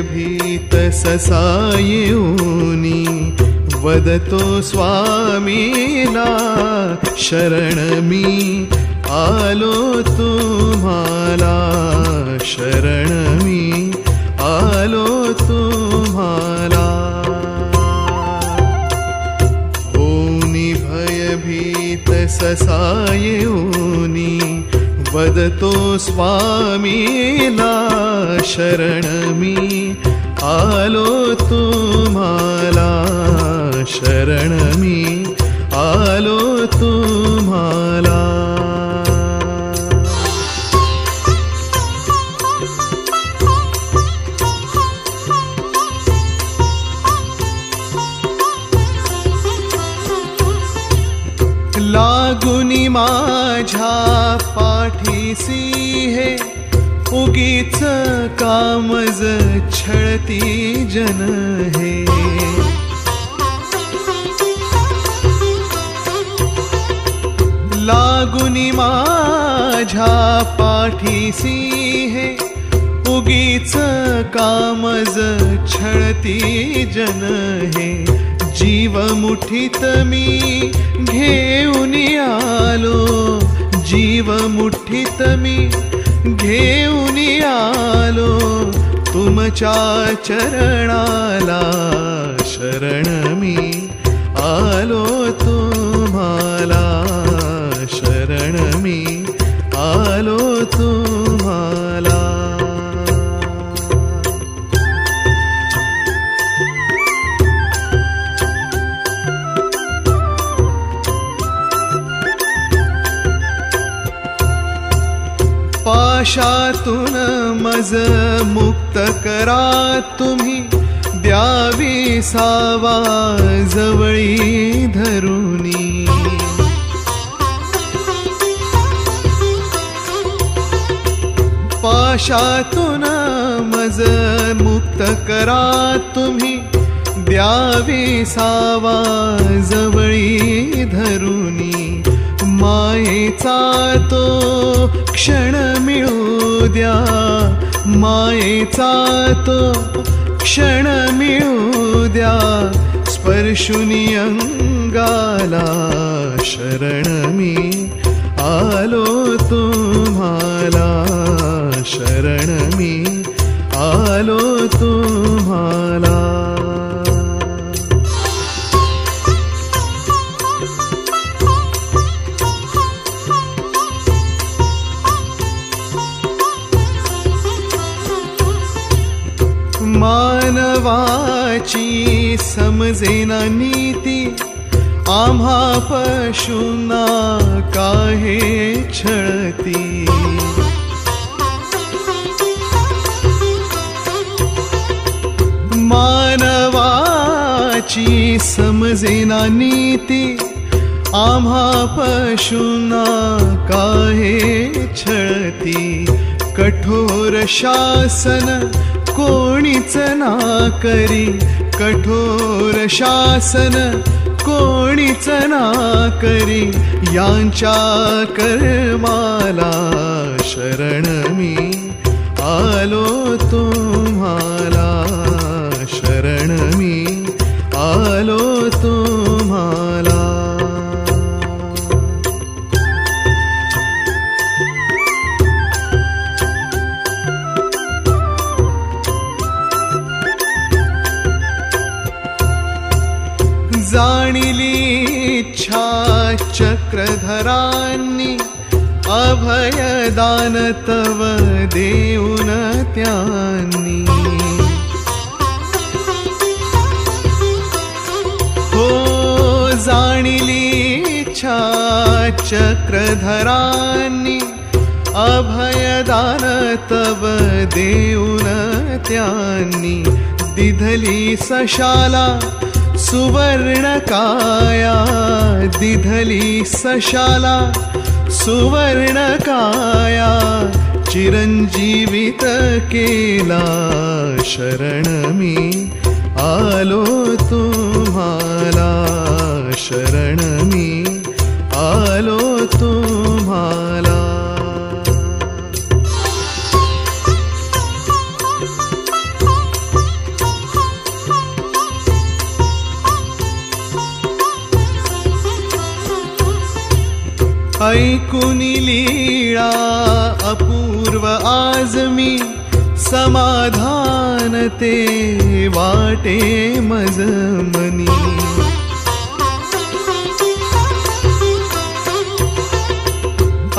भीत ससायूनि वदतो स्वामीला शरण मी आलो तुम्हाला शरण मी आलो तुम्हाला. होनी भयभीत ससा वदतो स्वामीला शरण मी. आलो तुम्हाला शरण मी. आलो तुम्हाला लागुनी माझ्या पाठीसी हे. उगीच कामज छळती जन हे. लागुनी माझ्या पाठीसी हे. उगीच कामज छळती जन हे. जीव मुठीत मी घेऊन आलो. जीव मुठीत मी घेऊन आलो. तुमच्या चरणाला शरण मी आलो पाशातून मज मुक्त करा तुम्ही. द्यावी सावा जवळी धरुनी. पाशातून मज मुक्त करा तुम्ही. द्यावी सावा जवळी धरू मायेचा तो क्षण मिळू द्या. मायेचा तो क्षण मिळू द्या. स्पर्शुनी अंगाला शरण मी आलो तुम्हाला. शरण मी आलो तुम्हाला. मानवाची समजेना नीती आम्हा पशुना काहे छळती? मानवाची समजेना नीती आम्हा पशुना काहे छळती? कठोर शासन कोणीच ना करी कठोर शासन कोणीच ना करी यांच्या कर्माला शरण मी आलो तुम्हाला. शरण मी आलो तुम जाणिली इच्छा चक्रधरांनी अभयदान तव देऊन त्यांनी. हो जाणिली इच्छा चक्रधरांनी अभयदान तव देऊन त्यांनी. दिधली सशाला सुवर्णकाया दिधली सशाला सुवर्ण काया चिरंजीवित केला शरण मी आलो तुम्हाला शरण मी ऐकून लीळा. अपूर्व आज मी समाधान ते वाटे मज मनी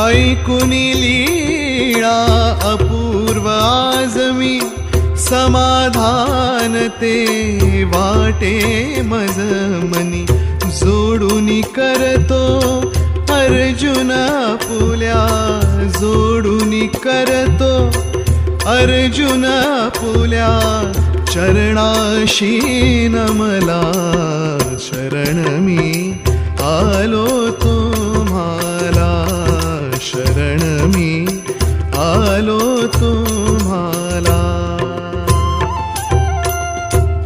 ऐकून लीळा. अपूर्व आज मी समाधान ते वाटे मज मनी जोडून करतो अर्जुन पुल्या जोडून करतो. अर्जुन पुल्या चरणाशी नमला शरण मी आलो तुम्हाला. शरण मी आलो तुम्हाला.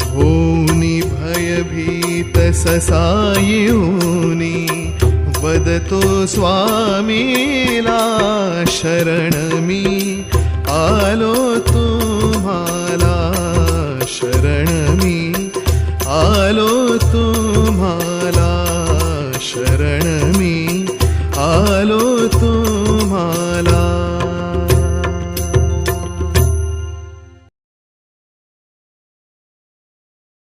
होनी भयभीत ससायुनी वदतो स्वामीला शरण मी. आलो तुम्हाला शरण मी. आलो तुम्हाला शरण मी आलो तुम्हाला